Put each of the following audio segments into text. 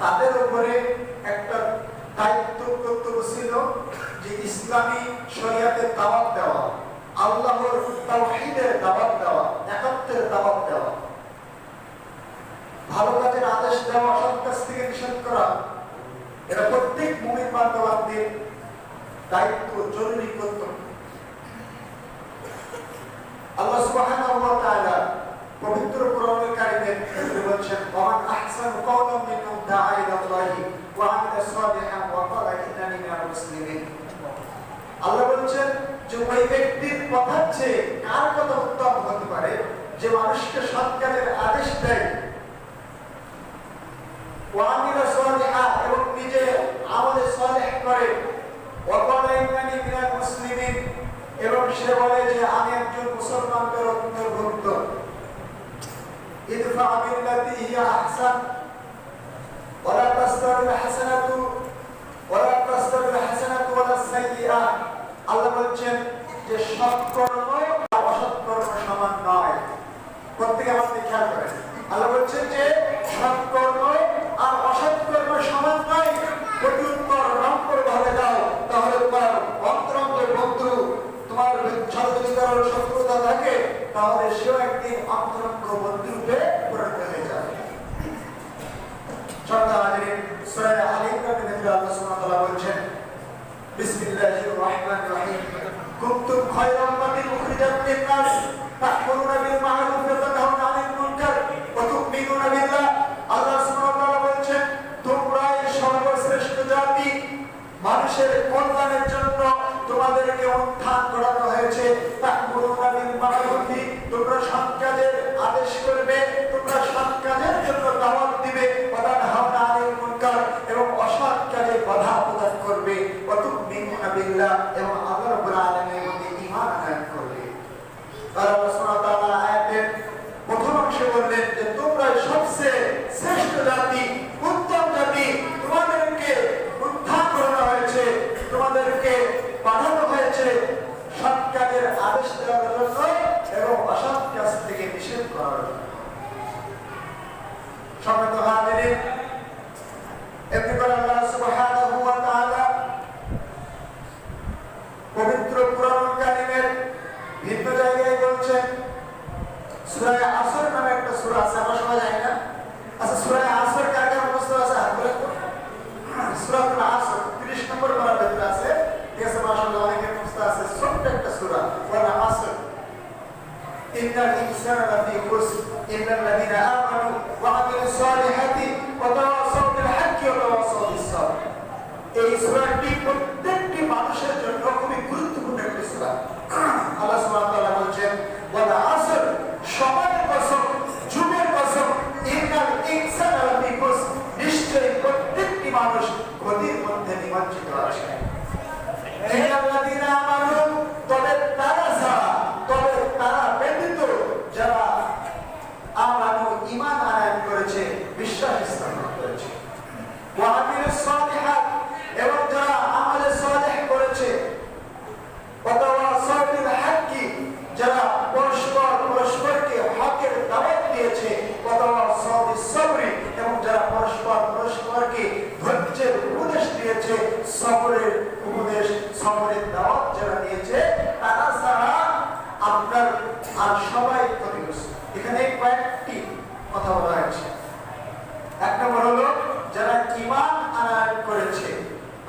তাদের উপরে একটা দায়িত্ব কর্তব্য ছিল যে ইসলামী শরিয়াতের দাওয়াত দেওয়া, আল্লাহর তাওহীদের দাওয়াত দেওয়া একাত্মের দাওয়াত দেওয়া। ভালো কাজের আদেশ দেওয়া অসৎ কাজ থেকে নিষেধ করা। এটা প্রত্যেক মুমিন বান্ধবাদের দায়িত্ব, জরুরি কর্তব্য। আল্লাহ ওয়া তাআলা পবিত্র কোরআনুল ক্ষেত্রে বলছেন, ওয়ামান কাওলাম মিম্মান দাআ ইলাল্লাহি ওয়া আমিলা সালিহান ওয়া ক্বালা ইন্নানি মিনাল মুসলিমিন আল্লাহ বলছেন, যে ওই ব্যক্তির কথা চেয়ে কার কথা উত্তম হতে পারে? যে মানুষকে সৎ আদেশ দেয়। এবং নিজে আমলে সালেহ করে। মুসলিমিন এবং সে বলে যে, আমি একজন মুসলমানদের অন্তর্ভুক্ত ইদফা বিল্লাতি হিয়া আহসান ওয়ালা তাস্তাবিল হাসানাতু ওয়ালা তাস্তাবিল হাসানাতু ওয়ালা সাইয়্যিআ আল্লাহ বলছেন যে সৎ কর্ম আর অসৎ কর্ম সমান নয়। প্রত্যেকে আমাদের খেয়াল করেন আল্লাহ বলছেন যে সৎ কর্ম আর অসৎ কর্ম সমান নয় প্রতি উত্তর নম্বর ভাবে দাও তাহলে তোমার অন্তরঙ্গের বন্ধু তোমার সাথে যদি কারোর শত্রুতা থাকে তাহলে সেও একদিন অন্তরঙ্গ বন্ধুরূপে পরিণত হয়ে যাবে শ্রদ্ধা হাজিরিন সূরা আল ইমরানের ভিতরে আল্লাহ সুবহানাহু ওয়া তাআলা বলছেন বিসমিল্লাহির الله الرحمن الرحيم كنتم خير أمة أخرجت للناس تأمرون بالمعروف وتنهون عن المنكر وتؤمنون بالله আল্লাহ সুবহানাহু ওয়া তাআলা বলছেন, তোমরাই সর্বশ্রেষ্ঠ জাতি। মানুষের কল্যাণের জন্য তোমাদেরকে উত্থান করানো হয়েছে। তা'মুরুনা বিল মা'রুফি তোমরা সৎ কাজের আদেশ করবে তোমরা সৎ কাজের জন্য দাওয়াত দিবে ওয়া তানহাউনা 'আনিল মুনকার এবং অসৎ কাজে বাধা প্রদান করবে ওয়া তু'মিনুনা বিল্লাহ এবং আল্লাহ রাব্বুল আলামিনের প্রতি ঈমান আনয়ন করবে আর আল্লাহ সুবহানাহু ওয়া তাআলা আয়াতের প্রথম অংশে বললেন যে তোমরা সবচেয়ে শ্রেষ্ঠ জাতি উত্তম জাতি তোমাদেরকে উত্থান করানো হয়েছে তোমাদেরকে পাঠানো হয়েছে সৎ কাজের আদেশ দেওয়ার জন্য এবং অসৎ কাজ থেকে নিষেধ করার জন্য সম্মানিত হাজিরিন করে আল্লাহ ওয়া না। আচ্ছা সূরা আসর কার আছে? হাত তুলে সূরাতুল আসর 30 নম্বর পারা ভিতরে আছে। ঠিক আছে, মাশাআল্লাহ, অনেকের মুখস্থ আছে। ছোট্ট একটা সূরা, ওয়াল আসর। ইন্নাল আমানু ওয়া আমিলুস সালিহাতি ওয়া তাওয়াসাউ বিল হাক্কি ওয়া তাওয়াসাউ বিস সাবর এই সুরাটি প্রত্যেকটি মানুষের জন্য খুবই গুরুত্বপূর্ণ একটি সূরা আল্লাহ সুবহানাহু ওয়া তাআলা বলছেন ওয়াল আসর সময়ের কসম যুগের কসম ইন্নাল ইনসানা লাফি খুসর নিশ্চয়ই প্রত্যেকটি মানুষ ক্ষতির মধ্যে নিমজ্জিত আছে ইল্লাল্লাযীনা আমানু তবে তারা ছাড়া তবে তারা ব্যতীত যারা আমানু ঈমান আনয়ন করেছে বিশ্বাস স্থাপন করেছে ওয়া আমিলুস সালিহাত এবং যারা আমলে সালেহ করেছে ওয়া তাওয়াসাউ বিল হাক্কি যারা পরস্পর পরস্পরকে হকের দাওয়াত দিয়েছে ওয়া তাওয়াসাউ বিস সাবরি এবং যারা পরস্পর পরস্পরকে ধৈর্যের উপদেশ দিয়েছে সবরের উপদেশ সবরের দাওয়াত যারা দিয়েছে তারা ছাড়া আপনার আর সবাই ক্ষতিগ্রস্ত এখানে কয়েকটি কথা বলা হয়েছে এক নম্বর হলো যারা ইমান আনয়ন করেছে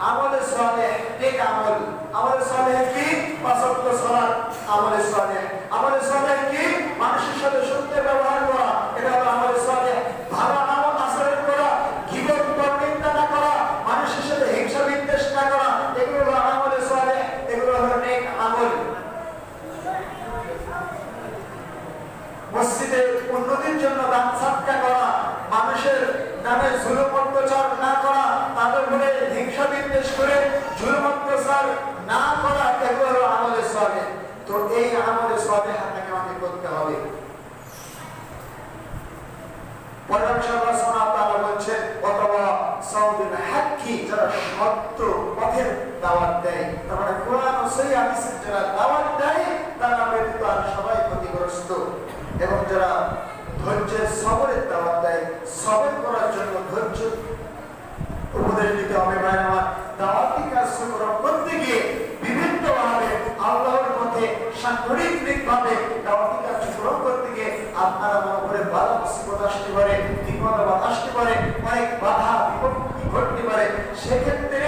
আমলে সালেহ নেক আমল। আমলে সালেহ কি? পাঁচক্ত সালাত আমলে সালেহ আমলে সালেহ কি? মানুষের সাথে সত্যের ব্যবহার করা। এটা হলো আমলে সালেহ ভালো আমল আচরণ করা গীবত পরনিন্দা না করা, মানুষের সাথে হিংসা বিদ্বেষ না করা, এগুলো হলো আমলে সালেহ এগুলো হলো নেক আমল মসজিদে উন্নতির জন্য দান সাদকা করা মানুষের নামে জুলুম অত্যাচার না করা তাদের উপরে বিদ্বেষ করে না করা এগুলো হলো সালেহ তো এই আমলে সালেহ আপনাকে আমাকে করতে হবে। পথের দাওয়াত দেয়, তার মানে কোরআন যারা দাওয়াত দেয়, তারা সবাই ক্ষতিগ্রস্ত। এবং যারা ধৈর্যের সবরের দাওয়াত দেয়, সবর করার সেক্ষেত্রে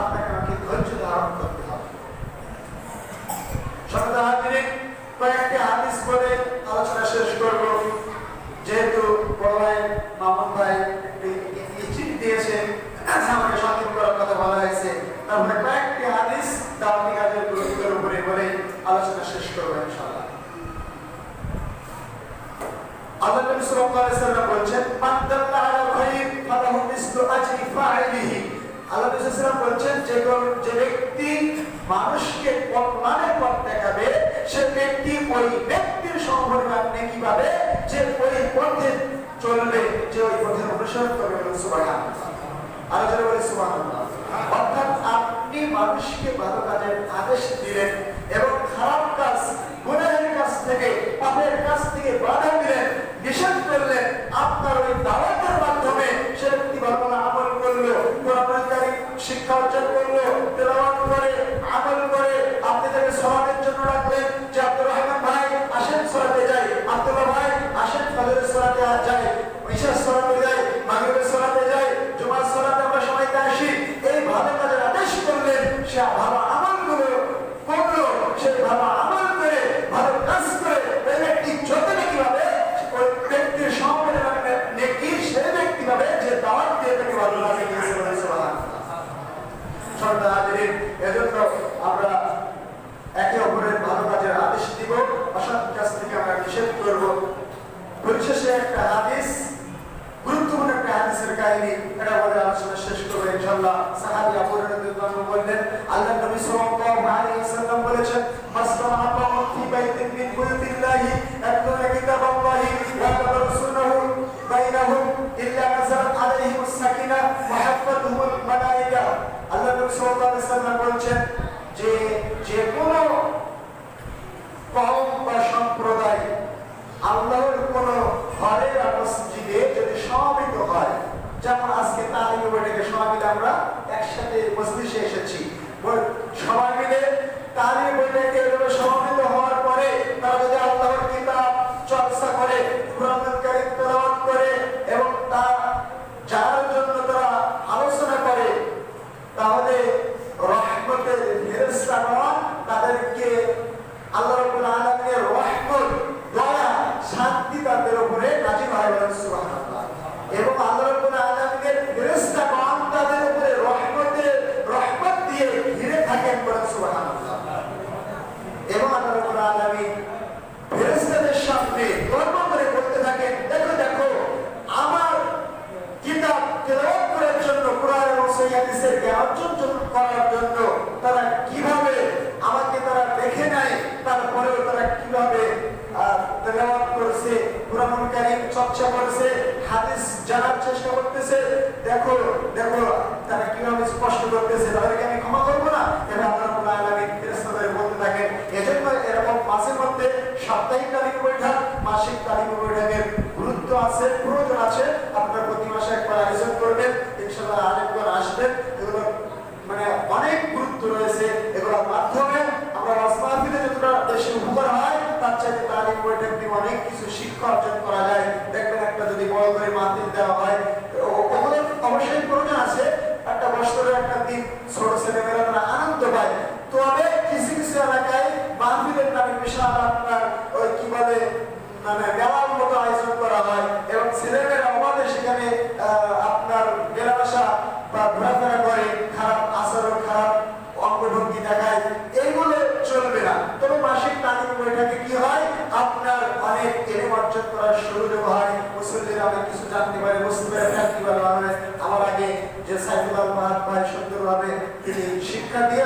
আপনাকে আমাকে ধৈর্য ধারণ করতে হবে। সন্ধ্যা কয়েকটি হাদিস বলে আলোচনা শেষ করব। যেহেতু বড় ভাই, মামুন ভাই চিঠি দিয়েছেন, আমাকে সচেতন করার কথা বলা হয়েছে। তারপরে কয়েকটি হাদিস দাওয়াতি কাজের গুরুত্বের উপরে বলে আলোচনা শেষ করব ইনশাআল্লাহ। আল্লাহ নবী সাল্লাল্লাহু আলাইহি ওয়াসাল্লাম বলেছেন, মান দাল্লা আলা খাইর ফালাহু মিসলু আজরি ফাইলিহি। আল্লাহ রসুলাম বলছেন, যে যে ব্যক্তি মানুষকে কল্যাণের মানে পথ দেখাবে, সে ব্যক্তি ওই ব্যক্তির সম্পর্কে নেকি পাবে, যে ওই পথে চলবে, যে ওই পথে অনুসরণ করবে সুবাহ আরও বলে সুবাহ অর্থাৎ আপনি মানুষকে ভালো কাজের আদেশ দিলেন এবং খারাপ কাজ গুণের কাছ থেকে, পাপের কাছ থেকে বাধা দিলেন, নিষেধ করলেন, আপনার ওই esserci তেলাওয়াত করছে কোরআন কারীম চর্চা করছে, হাদিস জানার চেষ্টা করতেছে। দেখো দেখো, তারা কীভাবে স্পষ্ট করতেছে। তাদেরকে আমি ক্ষমা করব না। এটা আল্লাহ রাব্বুল আলামিন ফেরেশতাদের বলতে থাকেন, এজন্য এরকম মাসের মধ্যে সাপ্তাহিক তালিম বৈঠক, মাসিক তালিম বৈঠকের গুরুত্ব আছে, প্রয়োজন আছে। আপনারা প্রতি মাসে একবার আয়োজন করবেন, ইনশাআল্লাহ আরেকবার আসবেন। এগুলো মানে অনেক গুরুত্ব রয়েছে। এগুলোর মাধ্যমে আমরা মাস যতটা বেশি উপকার হয় বাচ্চাদের চাইতে তালিম বইটা দিয়ে অনেক কিছু শিক্ষা অর্জন করা যায়। দেখবেন একটা যদি বড় করে মাতিল দেওয়া হয় ওগুলোর অবশ্যই প্রয়োজন আছে বৈঠকে কি হয়? আপনার অনেক এলেম অর্জন করার সুযোগ হয় মুসল্লিরা অনেক কিছু জানতে পারে, মুসলিমেরা জানতে পারে আমার আগে যে সাইফুল আল ভাই সুন্দরভাবে তিনি শিক্ষা দিয়ে